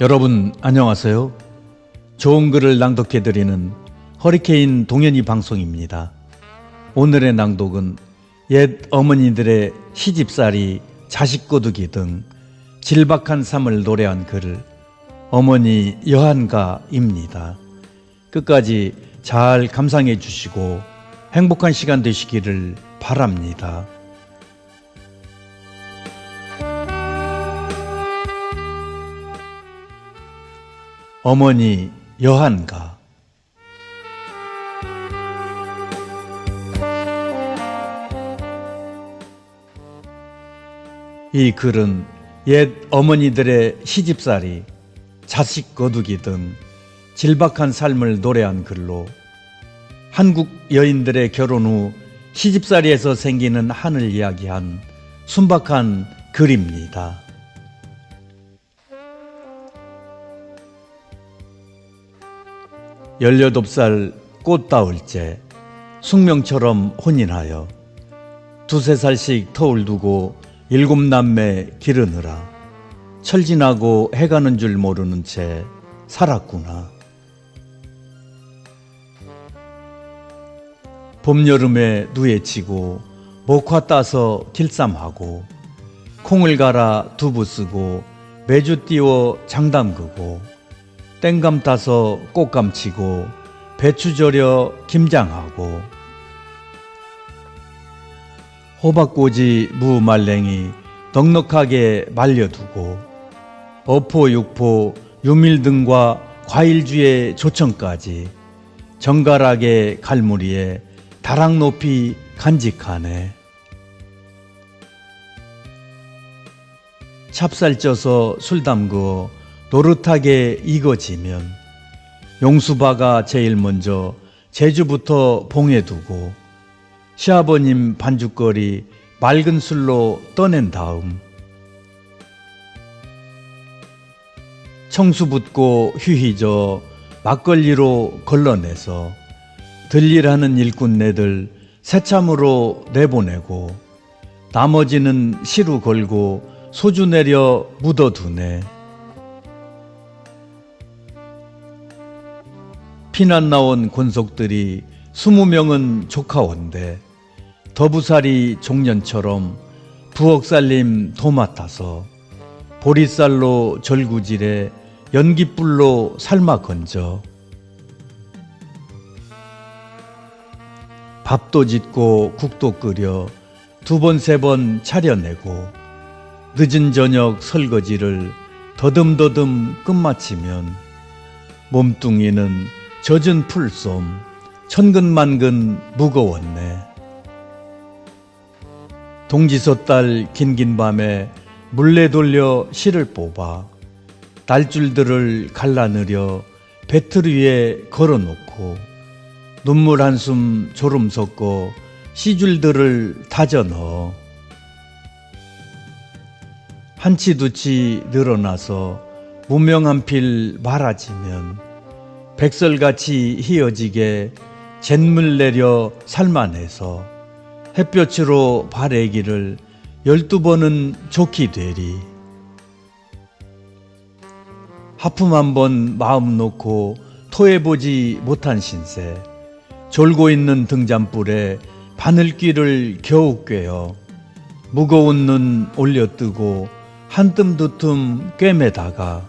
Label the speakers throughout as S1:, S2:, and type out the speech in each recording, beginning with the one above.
S1: 여러분 안녕하세요. 좋은 글을 낭독해 드리는 허리케인 동현이 방송입니다. 오늘의 낭독은 옛 어머니들의 시집살이, 자식 거두기 등 질박한 삶을 노래한 글 어머니 여한가입니다. 끝까지 잘 감상해 주시고 행복한 시간 되시기를 바랍니다. 어머니 여한가 이 글은 옛 어머니들의 시집살이, 자식 거두기 등 질박한 삶을 노래한 글로 한국 여인들의 결혼 후 시집살이에서 생기는 한을 이야기한 순박한 글입니다. 열여덟 살 꽃다울째 숙명처럼 혼인하여 두세 살씩 터울 두고 일곱 남매 기르느라 철진하고 해가는 줄 모르는 채 살았구나. 봄 여름에 누에 치고 목화 따서 길쌈하고 콩을 갈아 두부 쓰고 매주 띄워 장담 그고 땡감 따서 꽃감 치고 배추 절여 김장하고 호박꼬지 무말랭이 넉넉하게 말려두고 어포 육포 유밀 등과 과일주의 조청까지 정갈하게 갈무리에 다락 높이 간직하네. 찹쌀 쪄서 술 담그어 노릇하게 익어지면 용수바가 제일 먼저 제주부터 봉해 두고 시아버님 반죽거리 맑은 술로 떠낸 다음 청수 붓고 휘휘저 막걸리로 걸러내서 들일하는 일꾼네들 새참으로 내보내고 나머지는 시루 걸고 소주 내려 묻어두네. 피난 나온 권속들이 스무 명은 조카원데 더부살이 종년처럼 부엌살림 도맡아서 보리쌀로 절구질에 연기불로 삶아 건져 밥도 짓고 국도 끓여 두 번 세번 차려내고 늦은 저녁 설거지를 더듬더듬 끝마치면 몸뚱이는 젖은 풀솜 천근만근 무거웠네. 동지서 딸 긴긴 밤에 물레 돌려 실을 뽑아 날줄들을 갈라내려 배틀 위에 걸어놓고 눈물 한숨 졸음 섞어 시줄들을 다져 넣어 한치 두치 늘어나서 무명한 필 말아지면 백설같이 희어지게 잿물 내려 삶아내서 햇볕으로 바래기를 열두 번은 좋기 되리. 하품 한 번 마음 놓고 토해보지 못한 신세. 졸고 있는 등잔불에 바늘귀를 겨우 꿰어 무거운 눈 올려뜨고 한뜸 두틈 꿰매다가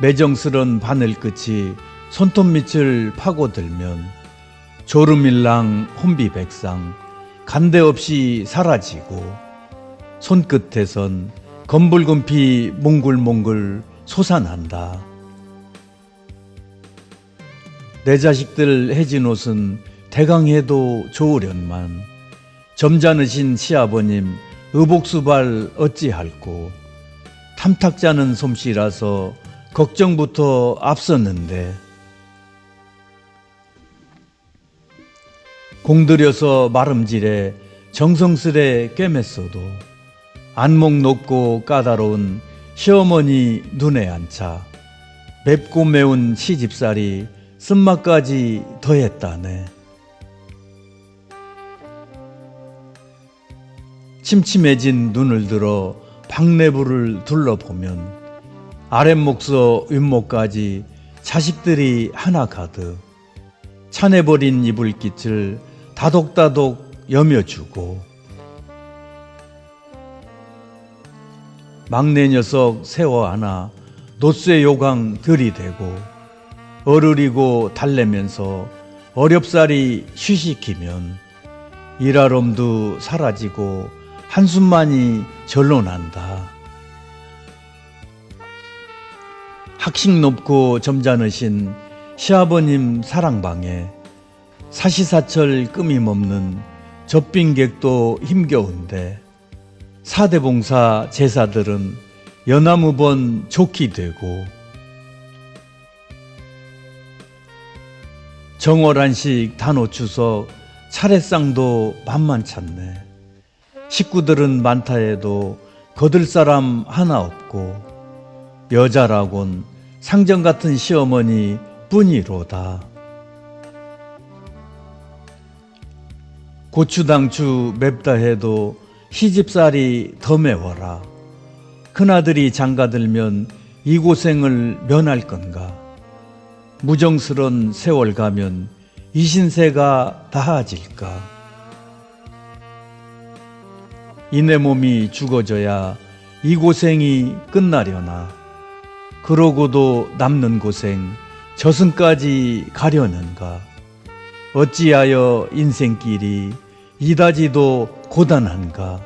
S1: 매정스런 바늘 끝이 손톱 밑을 파고들면 조르밀랑 혼비백상 간데 없이 사라지고 손끝에선 검붉은 피 몽글몽글 솟아난다. 내 자식들 해진 옷은 대강해도 좋으련만 점잖으신 시아버님 의복수발 어찌할꼬 탐탁자는 솜씨라서 걱정부터 앞섰는데 공들여서 마름질에 정성스레 꿰맸어도 안목 높고 까다로운 시어머니 눈에 안차 맵고 매운 시집살이 쓴맛까지 더했다네. 침침해진 눈을 들어 박내부를 둘러보면 아랫목서 윗목까지 자식들이 하나 가득 차내버린 이불깃을 다독다독 여며주고 막내 녀석 세워 하나 노쇠 요강 들이대고 어르리고 달래면서 어렵사리 쉬시키면 일하럼도 사라지고 한숨만이 절로 난다. 학식 높고 점잖으신 시아버님 사랑방에 사시사철 끔임없는 접빈객도 힘겨운데 사대봉사 제사들은 연나무번 좋기 되고 정월한식 단오추석 차례상도 만만찮네. 식구들은 많다 해도 거들 사람 하나 없고 여자라곤 상정 같은 시어머니 뿐이로다. 고추당추 맵다 해도 시집살이 더 매워라. 큰아들이 장가들면 이 고생을 면할 건가. 무정스런 세월 가면 이 신세가 다하질까. 이내 몸이 죽어져야 이 고생이 끝나려나. 그러고도 남는 고생 저승까지 가려는가. 어찌하여 인생길이 이다지도 고단한가.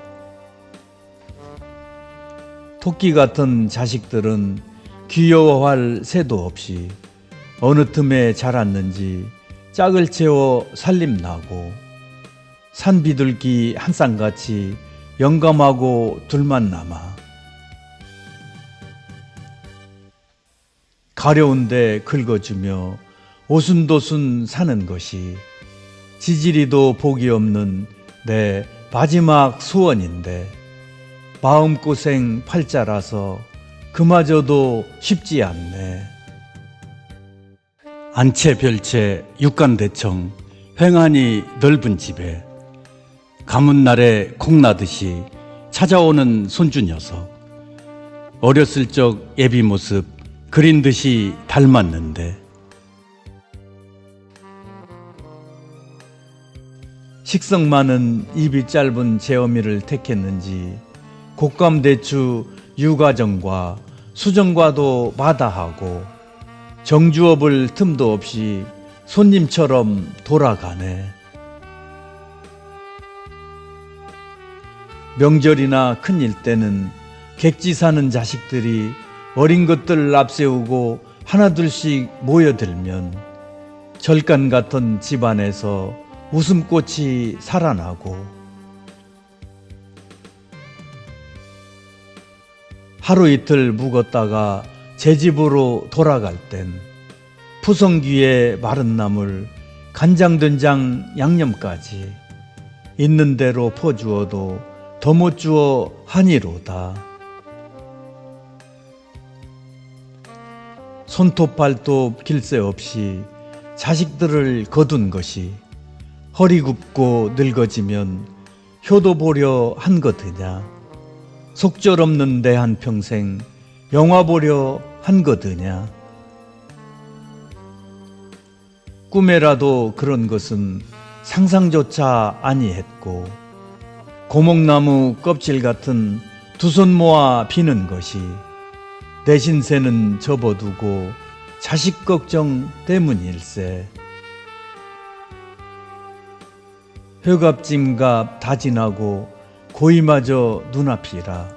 S1: 토끼 같은 자식들은 귀여워할 새도 없이 어느 틈에 자랐는지 짝을 채워 살림나고 산비둘기 한 쌍같이 영감하고 둘만 남아 가려운데 긁어주며 오순도순 사는 것이 지지리도 복이 없는 내 마지막 소원인데 마음고생 팔자라서 그마저도 쉽지 않네. 안채 별채 육간대청 횡하니 넓은 집에 가문 날에 콩나듯이 찾아오는 손주 녀석 어렸을 적 예비 모습 그린 듯이 닮았는데 식성 많은 입이 짧은 제어미를 택했는지 곶감대추 유가정과 수정과도 마다하고 정주업을 틈도 없이 손님처럼 돌아가네. 명절이나 큰일 때는 객지 사는 자식들이 어린 것들 앞세우고 하나둘씩 모여들면 절간 같은 집안에서 웃음꽃이 살아나고 하루 이틀 묵었다가 제 집으로 돌아갈 땐 푸성귀에 마른 나물 간장된장 양념까지 있는 대로 퍼주어도 더 못 주어 하니로다. 손톱 발톱 길새 없이 자식들을 거둔 것이 허리 굽고 늙어지면 효도 보려 한 거드냐? 속절 없는 내 한평생 영화 보려 한 거드냐? 꿈에라도 그런 것은 상상조차 아니했고 고목나무 껍질 같은 두 손 모아 비는 것이 내 신세는 접어두고 자식 걱정 때문일세. hö갑짐갑 다 지나고 고이마저 눈앞이라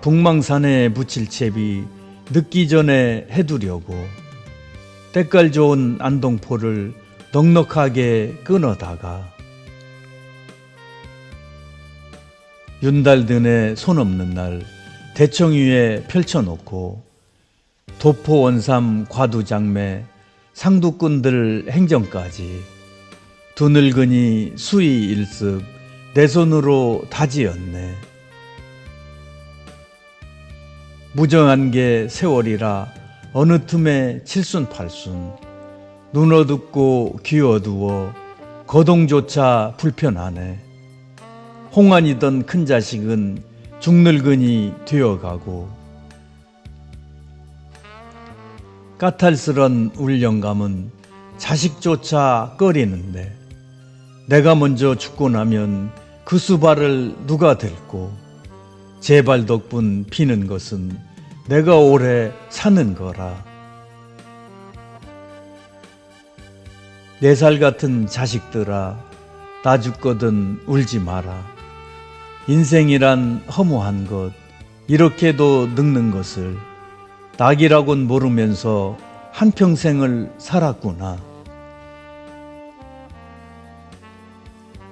S1: 북망산에 묻힐 채비 늦기 전에 해두려고 때깔 좋은 안동포를 넉넉하게 끊어다가 윤달든에 손 없는 날 대청 위에 펼쳐놓고 도포 원삼 과두장매 상두꾼들 행정까지 두 늙은이 수의 일습 내 손으로 다지었네. 무정한 게 세월이라 어느 틈에 칠순팔순 눈 어둡고 귀 어두워 거동조차 불편하네. 홍안이던 큰 자식은 죽늙은이 되어가고 까탈스런 울 영감은 자식조차 꺼리는데 내가 먼저 죽고 나면 그 수발을 누가 들고 제발 덕분 피는 것은 내가 오래 사는 거라. 네 살 같은 자식들아 나 죽거든 울지 마라 인생이란 허무한 것 이렇게도 늙는 것을 낙이라곤 모르면서 한평생을 살았구나.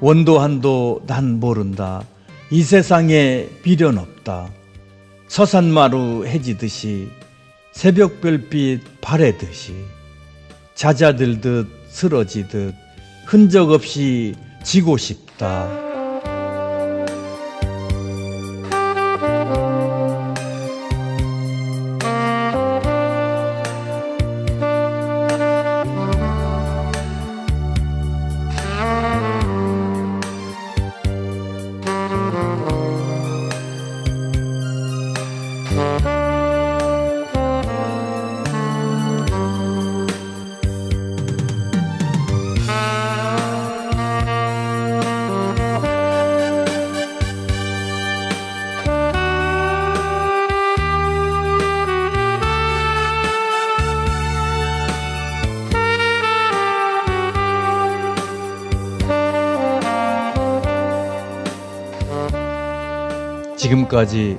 S1: 원도 한도 난 모른다. 이 세상에 비련 없다. 서산마루 해지듯이 새벽 별빛 바래듯이 잦아들듯 쓰러지듯 흔적 없이 지고 싶다. 지금까지